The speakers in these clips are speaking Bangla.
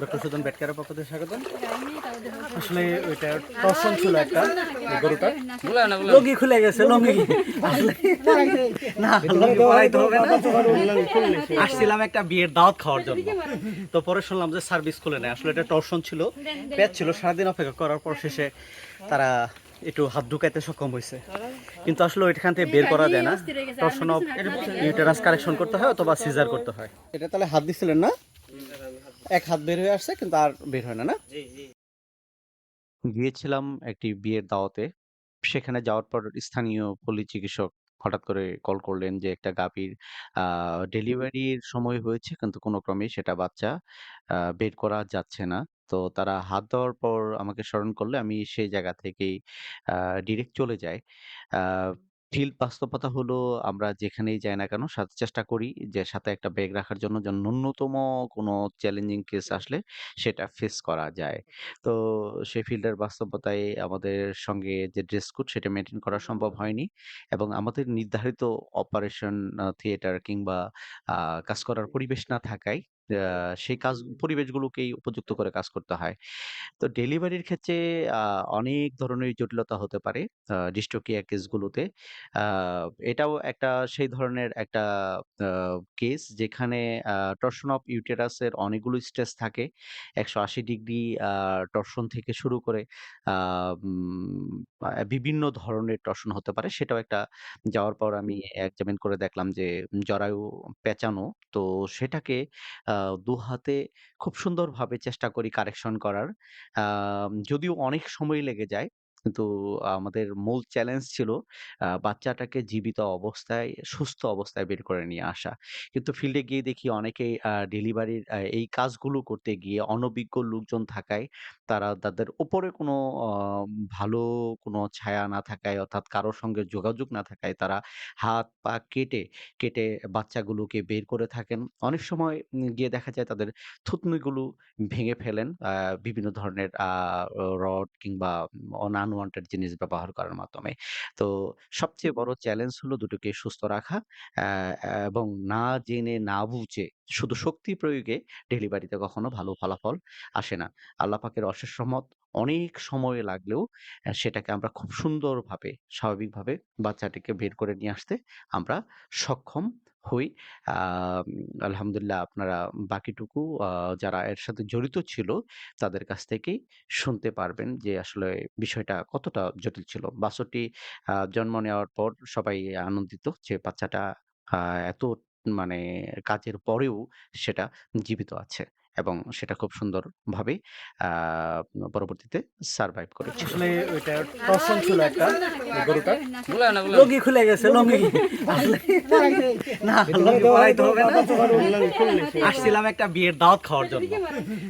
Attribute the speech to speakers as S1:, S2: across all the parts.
S1: ডক্টর সুদন বেটকারের পক্ষ থেকে স্বাগতম। আসলে ওইটা টর্সন ছিল একটা এই লঙ্গি খুলে গেছে লঙ্গি না লঙ্গি পরাইতে হবে না। আসছিলাম একটা বিয়ের দাওয়াত খাওয়ার জন্য। তো পরে শুনলাম যে সার্ভিস খুলে নেয়। আসলে এটা টর্সন ছিল পেট ছিল সারাদিন অপেক্ষা করার পর শেষে তারা একটু হাত ঢুকাইতে সক্ষম হয়েছে। কিন্তু আসলে ওইখান থেকে বের করা যায় না। টর্সন অফ ইউটেরাস কারেকশন করতে হয় অথবা সিজার করতে হয়। এটা তাহলে হাত দিছিলেন না? এক হাত বের হয়ে আসছে কিন্তু আর বের হয় না না? গিয়েছিলাম একটি বিয়ের দাওয়াতে। সেখানে যাওয়ার পর স্থানীয় পল্লী চিকিৎসক হঠাৎ করে কল করলেন যে একটা গাভীর আহ ডেলিভারির সময় হয়েছে কিন্তু কোনো ক্রমে সেটা বাচ্চা বের করা যাচ্ছে না। তো তারা হাত দেওয়ার পর আমাকে স্মরণ করলে আমি সেই জায়গা থেকেই আহ ডিরেক্ট চলে যাই। ফিল্ড বাস্তবতা হলো আমরা যেখানেই যাই না কেন সাথে চেষ্টা করি যে সাথে একটা ব্যাগ রাখার জন্য যেন ন্যূনতম কোনো চ্যালেঞ্জিং কেস আসলে সেটা ফেস করা যায়। তো সেই ফিল্ডের বাস্তবতায় আমাদের সঙ্গে যে ড্রেস কোড সেটা মেনটেন করা সম্ভব হয়নি এবং আমাদের নির্ধারিত অপারেশন থিয়েটার কিংবা কাজ করার পরিবেশ না থাকায় সেই কাজ পরিবেশগুলোকেই উপযুক্ত করে কাজ করতে হয়। তো ডেলিভারির ক্ষেত্রে অনেক ধরনের জটিলতা হতে পারে ডিস্টোকিয়া কেসগুলোতে। এটাও একটা সেই ধরনের একটা কেস যেখানে টর্শন অফ ইউটেরাসের অনেকগুলো স্টেজ থাকে একশো আশি ডিগ্রি টর্শন থেকে শুরু করে উম, বিভিন্ন ধরনের টর্শন হতে পারে। সেটাও একটা যাওয়ার পর আমি এক্সামিন করে দেখলাম যে জরায়ু পেঁচানো তো সেটাকে দু হাতে খুব সুন্দরভাবে চেষ্টা করি কারেকশন করার। যদিও অনেক সময় লেগে যায় কিন্তু আমাদের মূল চ্যালেঞ্জ ছিল বাচ্চাটাকে জীবিত অবস্থায়, সুস্থ অবস্থায় বের করে নিয়ে আসা। কিন্তু ফিল্ডে গিয়ে দেখি অনেকেই ডেলিভারির এই কাজগুলো করতে গিয়ে অনভিজ্ঞ লোকজন থাকায় তারা তাদের উপরে কোনো ভালো কোনো ছায়া না থাকায় অর্থাৎ কারোর সঙ্গে যোগাযোগ না থাকায় তারা হাত পা কেটে কেটে বাচ্চাগুলোকে বের করে থাকেন। অনেক সময় গিয়ে দেখা যায় তাদের থুতনিগুলো ভেঙে ফেলেন বিভিন্ন ধরনের রড কিংবা আনওয়ান্টেড জিনিস ব্যবহার করার মাধ্যমে। তো সবচেয়ে বড় চ্যালেঞ্জ হলো দুটোকে সুস্থ রাখা আহ, এবং না জেনে না বুঝে শুধু শক্তি প্রয়োগে ডেলিভারিতে কখনো ভালো ফলাফল আসে না। আল্লাহ পাকের অশেষ রহমত অনেক সময় লাগলেও আহ, সেটাকে আমরা খুব সুন্দরভাবে স্বাভাবিকভাবে বাচ্চাটিকে বের করে নিয়ে আসতে আমরা সক্ষম হই। আহ, আলহামদুলিল্লাহ আপনারা বাকিটুকু আহ, যারা এর সাথে জড়িত ছিল তাদের কাছ থেকেই শুনতে পারবেন যে আসলে বিষয়টা কতটা জটিল ছিল। বাসটি জন্ম নেওয়ার পর সবাই আনন্দিত যে বাচ্চাটা এত মানে কাজের পরেও সেটা জীবিত আছে। এবং সেটা খুব সুন্দরভাবে পরবর্তীতে সারভাইভ করেছে। আসলে ওইটা টর্সন ছিল একটা এই গরুটার লঙ্গি খুলে গেছে না হবে না। আসছিলাম একটা বিয়ের দাওয়াত খাওয়ার জন্য।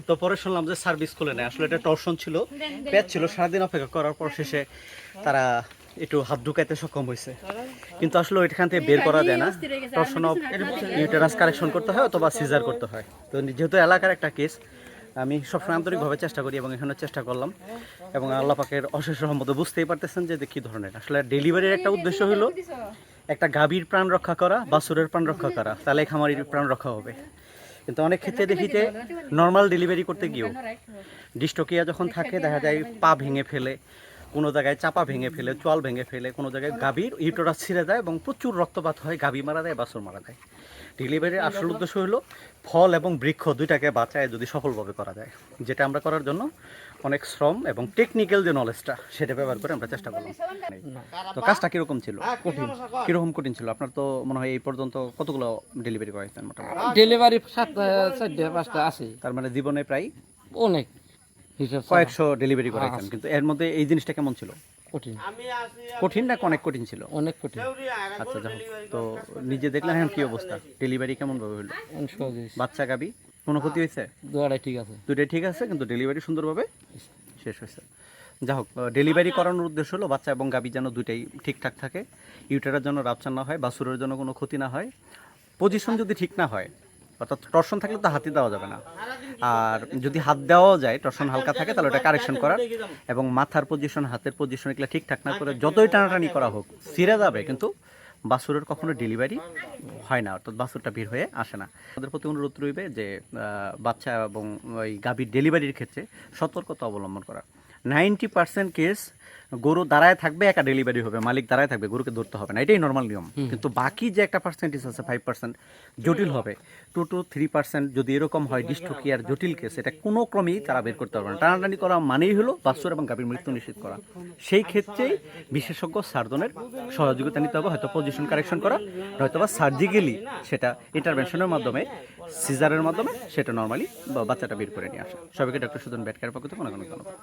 S1: তো পরে শুনলাম যে সার্ভিস খুলে নেয় আসলে এটা টর্সন ছিল পেট ছিল সারাদিন অপেক্ষা করার পর শেষে তারা একটু হাত ঢুকাইতে সক্ষম হয়েছে কিন্তু আসলে ওইখান থেকে বের করা যায় না। টর্সন অফ ইউটেরাস কারেকশন করতে হয় অথবা সিজার করতে হয়। তো যেহেতু এলাকার একটা কেস আমি সবসময় আন্তরিকভাবে চেষ্টা করি এবং এখানে চেষ্টা করলাম। এবং আল্লাহ পাকের অশেষ রহমত বুঝতেই পারতেছেন যে কী ধরনের। আসলে ডেলিভারির একটা উদ্দেশ্য হলো একটা গাভীর প্রাণ রক্ষা করা বা সুরের প্রাণ রক্ষা করা। তাহলে খামারির প্রাণ রক্ষা হবে। কিন্তু অনেক ক্ষেত্রে দেখি যে নর্মাল ডেলিভারি করতে গিয়েও ডিস্টোকিয়া যখন থাকে দেখা যায় পা ভেঙে ফেলে। কোনো জায়গায় চাপা ভেঙে ফেলে চল ভেঙে ফেলে কোনো জায়গায় গাভীর ইউটোরাস ছিঁড়ে যায় এবং প্রচুর রক্তপাত হয় গাভী মারা যায় বাছুর মারা যায়। ডেলিভারির আসল উদ্দেশ্য হলো ফল এবং বৃক্ষ দুইটাকে বাঁচায় যদি সফলভাবে করা যায় যেটা আমরা করার জন্য অনেক শ্রম এবং টেকনিক্যাল যে নলেজটা সেটা ব্যবহার করে আমরা চেষ্টা করলাম। তো কাজটা কীরকম ছিল? কঠিন। কীরকম কঠিন ছিল? আপনার তো মনে হয় এই পর্যন্ত কতগুলো ডেলিভারি করাইছেন মোটামুটি?
S2: ডেলিভারি সাতটা চারটে পাঁচটা আছে।
S1: তার মানে জীবনে প্রায়
S2: অনেক।
S1: কয়েকশো ডেলিভারি করাইছেন কিন্তু এর মধ্যে এই জিনিসটা কেমন ছিল?
S2: কঠিন।
S1: কঠিন না অনেক কঠিন ছিল?
S2: অনেক কঠিন।
S1: আচ্ছা যাই হোক। তো নিজে দেখলেন এখন কি অবস্থা? ডেলিভারি কেমন ভাবে হলো? বাচ্চা গাবি? কোনো ক্ষতি হয়েছে?
S2: দোয়াটাই ঠিক আছে।
S1: দুটোই ঠিক আছে কিন্তু ডেলিভারি সুন্দরভাবে শেষ হয়েছে। যা হোক ডেলিভারি করানোর উদ্দেশ্য হলো বাচ্চা এবং গাবি যেন দুইটাই ঠিকঠাক থাকে। ইউটারের জন্য রাপচান না হয় বাছুরের জন্য কোনো ক্ষতি না হয়। পজিশন যদি ঠিক না হয় অর্থাৎ টর্শন থাকলে তো হাতে দেওয়া যাবে না। আর যদি হাত দেওয়াও যায়, টর্শন হালকা থাকে, তাহলে ওটা কারেকশন করার। এবং মাথার পজিশন হাতের পজিশন এগুলো ঠিকঠাক না করে যতই টানাটানি করা হোক, ছিঁড়ে যাবে, কিন্তু বাসুরের কখনো ডেলিভারি হয় না। অর্থাৎ বাসুরটা ভিড় হয়ে আসে না। তাদের প্রতি অনুরোধ রইবে যে বাচ্চা এবং ওই গাভীর ডেলিভারির ক্ষেত্রে সতর্কতা অবলম্বন করা নাইনটি পার্সেন্ট কেস গরু দাঁড়ায় থাকবে একা ডেলিভারি হবে মালিক দাঁড়ায় থাকবে গরুকে ধরতে হবে না এটাই নর্মাল নিয়ম। কিন্তু বাকি যে একটা পার্সেন্টেজ আছে ফাইভ পার্সেন্ট জটিল হবে। টু টু থ্রি পার্সেন্ট যদি এরকম হয় ডিস্ট্রোকিয়ার জটিল কেস এটা কোনো ক্রমেই তারা বের করতে পারবে না। টানাটানি করা মানেই হলো বাছুর এবং গাভীর মৃত্যু নিশ্চিত করা। সেই ক্ষেত্রেই বিশেষজ্ঞ সার্জনের সহযোগিতা নিতে হবে হয়তো পজিশন কারেকশন করা হয়তো বা সার্জিক্যালি সেটা ইন্টারভেনশনের মাধ্যমে সিজারের মাধ্যমে সেটা নর্মালি বাচ্চাটা বের করে নিয়ে আসা। সবাইকে ডক্টর সুদন ব্যাটকারের পক্ষ থেকে অনেক অনেক ধন্যবাদ।